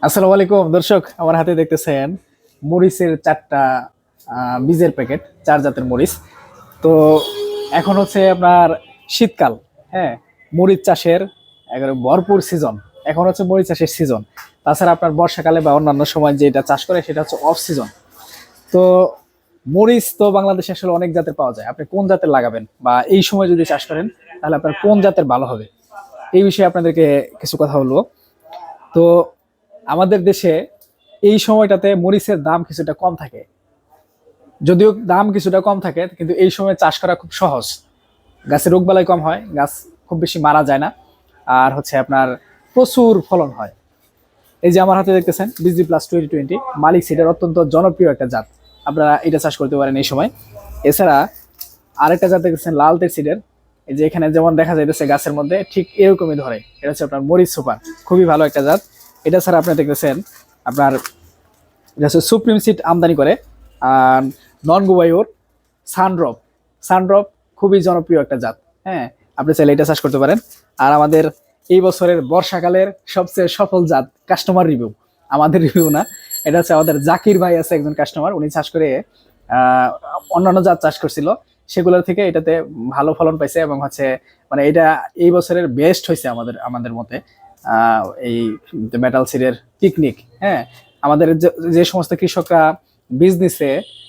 আসসালামু আলাইকুম। দর্শক, আমার হাতে দেখতেছেন মরিচের চারটা বীজের প্যাকেট, চার জাতের মরিচ। তো এখন হচ্ছে আপনার শীতকাল হ্যাঁ? মরিচ চাষের একেবারে ভরপুর সিজন এখন হচ্ছে মরিচ চাষের সিজন তাছাড়া আপনার বর্ষাকালে বা অন্যান্য সময় যেটা চাষ করে সেটা হচ্ছে অফ সিজন তো মরিচ তো বাংলাদেশে আসলে অনেক জাতের পাওয়া যায়। আপনি কোন জাতের লাগাবেন বা এই সময় যদি চাষ করেন, তাহলে আপনার কোন জাতের ভালো হবে? এই বিষয়ে আপনাদেরকে কিছু কথা বলব তো আমাদের দেশে এই সময়টাতে মরিচের দাম কিছুটা কম থাকে। যদিও দাম কিছুটা কম থাকে, কিন্তু এই সময় চাষ করা খুব সহজ। গাছে রোগবালাই কম হয়, গাছ খুব বেশি মারা যায় না, আর হচ্ছে আপনার প্রচুর ফলন হয়। এই যে আমার হাতে দেখতেছেন বিজি প্লাস টোয়েন্টি টোয়েন্টি মালিক সিডের অত্যন্ত জনপ্রিয় একটা জাত। আপনারা এটা চাষ করতে পারেন এই সময়। এছাড়া আরেকটা জাত দেখতেছেন, লাল তের সিডের এই যে এখানে যেমন দেখা যাইতেছে গাছের মধ্যে, ঠিক এরকমই ধরে। এটা হচ্ছে আপনার মরিচ সুপার। খুবই ভালো একটা জাত। এটা ছাড়া আপনি দেখতেছেন, আপনার এটা হচ্ছে সুপ্রিম সিট আমদানি করে, আর নন গুবাইওর সানড্রপ সানড্রপ খুবই জনপ্রিয় একটা জাত হ্যাঁ? আপনি চাইলে এটা চাষ করতে পারেন। আর আমাদের এই বছরের বর্ষাকালের সবচেয়ে সফল জাত কাস্টমার রিভিউ আমাদের রিভিউ না, এটা হচ্ছে আমাদের জাকির ভাই আছে একজন কাস্টমার উনি চাষ করে অন্যান্য জাত চাষ করছিল, সেগুলোর থেকে এটাতে ভালো ফলন পাইছে এবং হচ্ছে মানে এটা এই বছরের বেস্ট হয়েছে আমাদের আমাদের মতে। এই মেটাল সিডের পিকনিক হ্যাঁ? আমাদের যে- সমস্ত কৃষকরা বীজ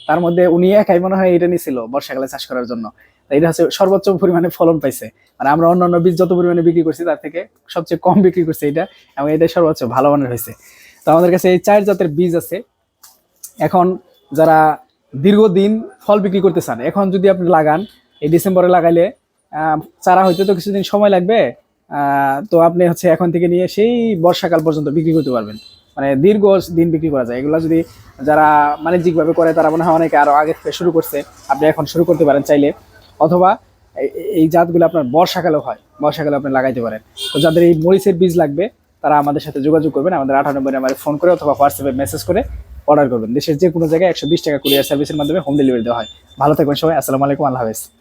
তার মধ্যে উনি একাই মনে হয় এটা নিছিল বর্ষাকালে চাষ করার জন্য। এটা হচ্ছে সর্বোচ্চ পরিমাণে ফলন পাইছে। মানে আমরা অন্যান্য বীজ যত পরিমাণে বিক্রি করছি, তার থেকে সবচেয়ে কম বিক্রি করছে এটা, এবং এটা সর্বোচ্চ ভালো মানের হয়েছে। তো আমাদের কাছে এই চার জাতের বীজ আছে। এখন যারা দীর্ঘদিন ফল বিক্রি করতে চান, এখন যদি আপনি লাগান, এই ডিসেম্বরে লাগাইলে চারা হইতে তো কিছুদিন সময় লাগবে তো আপনি হচ্ছে এখন থেকে নিয়ে সেই বর্ষাকাল পর্যন্ত বিক্রি করতে পারবেন। মানে দীর্ঘ দিন বিক্রি করা যায়। এগুলো যদি যারা বাণিজ্যিকভাবে করে, তারা মনে হয় অনেকে আরও আগে থেকে শুরু করছে। আপনি এখন শুরু করতে পারেন চাইলে। অথবা এই- জাতগুলো আপনার বর্ষাকালেও হয়। বর্ষাকালে আপনি লাগাইতে পারেন। তো যাদের এই মরিচের বীজ লাগবে, তারা আমাদের সাথে যোগাযোগ করবেন। আমাদের আঠারো নাম্বারে ফোন করে অথবা হোয়াটসঅ্যাপে মেসেজ করে অর্ডার করবেন। দেশের যে কোনো জায়গায় একশো বিশ টাকা কুরিয়ার সার্ভিসের মাধ্যমে হোম ডেলিভারি দেওয়া হয়। ভালো থাকবেন সবাই। আসসালামু আলাইকুম। আল্লাহ হাফেজ।